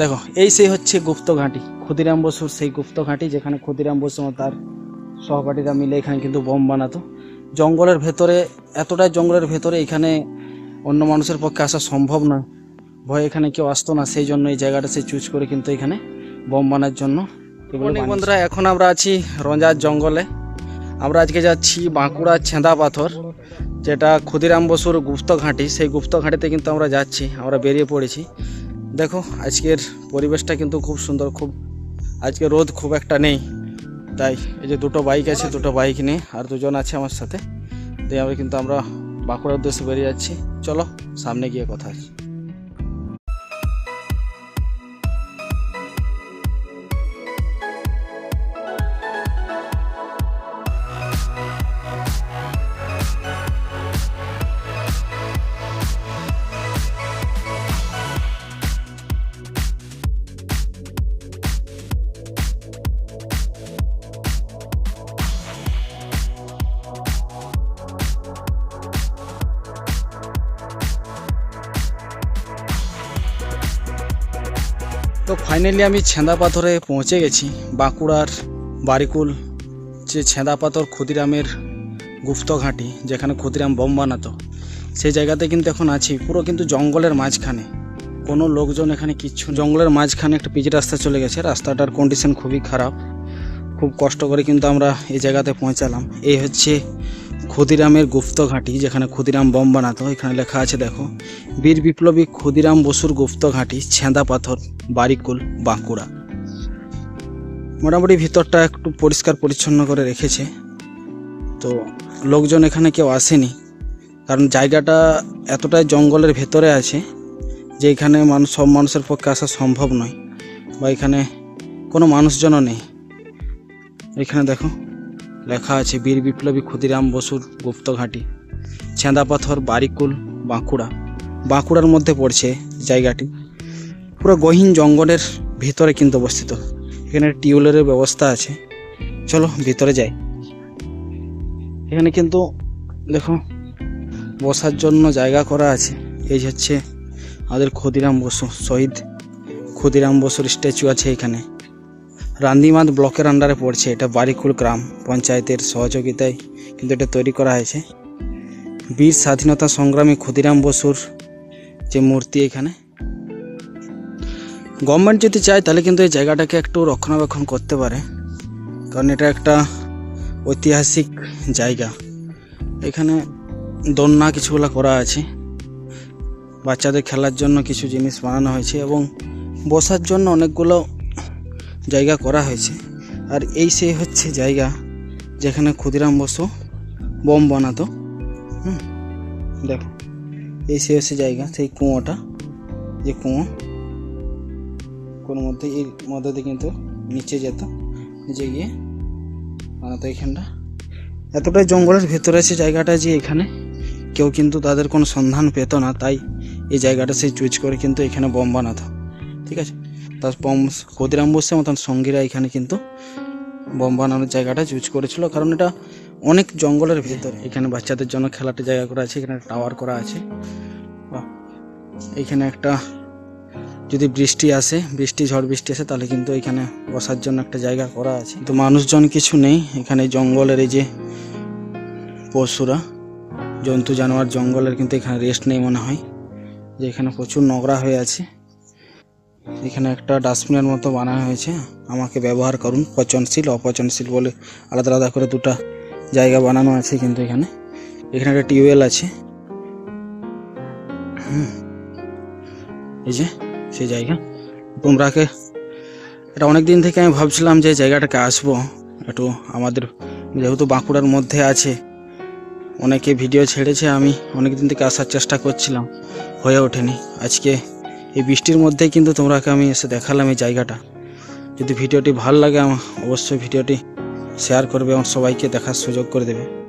দেখো এই সেই হচ্ছে গুপ্ত ঘাঁটি। ক্ষুদিরাম বসুর সেই গুপ্ত ঘাঁটি যেখানে ক্ষুদিরাম বসু তার সহপাঠীরা মিলে এখানে কিন্তু বোম বানাতো। জঙ্গলের ভেতরে এতটাই জঙ্গলের ভেতরে এখানে অন্য মানুষের পক্ষে আসা সম্ভব নয় ভয় এখানে কেউ আসতো না সেই জন্য এই জায়গাটা সে চুজ করে কিন্তু এখানে বোম বানার জন্য বন্ধুরা এখন আমরা আছি রঞ্জার জঙ্গলে। আমরা আজকে যাচ্ছি বাঁকুড়ার ছেঁদা পাথর যেটা ক্ষুদিরাম বসুর গুপ্ত ঘাঁটি। সেই গুপ্ত ঘাঁটিতে কিন্তু আমরা যাচ্ছি আমরা বেরিয়ে পড়েছি। দেখো, আজকের পরিবেশটা কিন্তু খুব সুন্দর, খুব আজকে রোদ খুব একটা নেই। তাই এই যে দুটো বাইক আছে, দুটো বাইক নিয়ে, আর দুজন আছে আমার সাথে। তাই আমরা কিন্তু আমরা বাঁকুড়ার উদ্দেশ্যে বেরিয়ে যাচ্ছি। চলো, সামনে গিয়ে কথা আছে তো ফাইনালি আমি ছেঁদা পাথরে পৌঁছে গেছি। বাঁকুড়ার বারিকুল যে ছেঁদা পাথর ক্ষুদিরামের গুপ্ত ঘাঁটি, যেখানে ক্ষুদিরাম বোম বানাতো, সেই জায়গাতে কিন্তু এখন আছি। পুরো কিন্তু জঙ্গলের মাঝখানে। কোনো লোকজন এখানে কিচ্ছু জঙ্গলের মাঝখানে একটা পিচ রাস্তা চলে গেছে। রাস্তাটার কন্ডিশন খুবই খারাপ। খুব কষ্ট করে কিন্তু আমরা এই জায়গাতে পৌঁছালাম। এই হচ্ছে ক্ষুদিরামের গুপ্ত ঘাঁটি, যেখানে ক্ষুদিরাম বোম বানাতো, এখানে লেখা আছে, দেখো, বীর বিপ্লবী ক্ষুদিরাম বসুর গুপ্ত ঘাঁটি, ছেঁদা পাথর, বারিকুল, বাঁকুড়া। মোটামুটি ভিতরটা একটু পরিষ্কার পরিচ্ছন্ন করে রেখেছে। তো লোকজন এখানে কেউ আসেনি, কারণ জায়গাটা এতটাই জঙ্গলের ভেতরে আছে, যে এখানে মানুষ, সব মানুষের পক্ষে আসা সম্ভব নয়, বা এখানে কোনো মানুষজনও নেই। এখানে দেখো লেখা আছে, বীর বিপ্লবী ক্ষুদিরাম বসুর গুপ্ত ঘাঁটি। ছেঁদা পাথর বারিকুল, বাঁকুড়া। বাঁকুড়ার মধ্যে পড়ছে জায়গাটি। পুরো গহীন জঙ্গলের ভিতরে কিন্তু অবস্থিত। এখানে টিউবওয়েলের ব্যবস্থা আছে। চলো ভিতরে যাই। এখানে কিন্তু দেখো, বসার জন্য জায়গা করা আছে। এই হচ্ছে আমাদের ক্ষুদিরাম বসু, শহীদ ক্ষুদিরাম বসুর স্ট্যাচু আছে এখানে। রান্দিমাদ ব্লকের আন্ডারে পড়ছে। এটা বারিকুল গ্রাম পঞ্চায়েতের সহযোগিতায় কিন্তু এটা তৈরি করা হয়েছে। বীর স্বাধীনতা সংগ্রামী ক্ষুদিরাম বসুর যে মূর্তি এখানে। গভর্নমেন্ট যদি চায় তাহলে কিন্তু এই জায়গাটাকে একটু রক্ষণাবেক্ষণ করতে পারে। কারণ এটা একটা ঐতিহাসিক জায়গা। এখানে দোলনা কিছুগুলো করা আছে। বাচ্চাদের খেলার জন্য কিছু জিনিস বানানো হয়েছে এবং বসার জন্য অনেকগুলো জায়গা করা হয়েছে। আর এই সেই হচ্ছে জায়গা যেখানে ক্ষুদিরাম বসু বোম বানাতো। হুম, দেখো, এই সেই হচ্ছে জায়গা, সেই কুয়োটা, যে কুয়ো। কোনো মধ্যে এর মধ্যে দিয়ে কিন্তু নিচে যেত, নিচে গিয়ে বানাতো এখানটা এতটাই জঙ্গলের ভেতরে আছে জায়গাটা যে এখানে কেউ কিন্তু তাদের কোনো সন্ধান পেত না, তাই এই জায়গাটা সে চুজ করে কিন্তু এখানে বোম বানাতো। ঠিক আছে? তার বোম ক্ষুদিরাম বসে মতন সঙ্গীরা এখানে কিন্তু বোম বানানোর জায়গাটা চুজ করেছিল। কারণ এটা অনেক জঙ্গলের ভেতরে। এখানে বাচ্চাদের জন্য খেলাটা জায়গা করা আছে এখানে টাওয়ার করা আছে। বাহ, এইখানে একটা যদি বৃষ্টি আসে বৃষ্টি ঝড় বৃষ্টি আসে তাহলে কিন্তু এখানে বসার জন্য একটা জায়গা করা আছে। কিন্তু মানুষজন কিছু নেই। এখানে জঙ্গলের এই যে পশুরা জন্তু জানোয়ার জঙ্গলের কিন্তু এখানে রেস্ট নেই মনে হয়। যে এখানে প্রচুর নোংরা হয়ে আছে। এখানে একটা ডাস্টবিনের মতো বানানো হয়েছে। আমাকে ব্যবহার করুন, পচনশীল, অপচনশীল বলে আলাদা আলাদা করে দুটো জায়গা বানানো আছে কিন্তু এখানে। এখানে একটা টিউবওয়েল আছে। এই যে, সেই জায়গা। তোমরাকে, এটা অনেক দিন থেকে আমি ভাবছিলাম যে জায়গাটাকে আসব। একটু আমাদের, যেহেতু বাঁকুড়ার মধ্যে আছে, অনেকে ভিডিও ছেড়েছে, আমি অনেক দিন থেকে আসার চেষ্টা করছিলাম, হয়ে ওঠেনি। আজকে এই বৃষ্টির মধ্যেই কিন্তু তোমরাকে আমি এসে দেখালাম এই জায়গাটা। যদি ভিডিওটি ভালো লাগে অবশ্যই ভিডিওটি শেয়ার করবে এবং সবাইকে দেখার সুযোগ করে দেবে।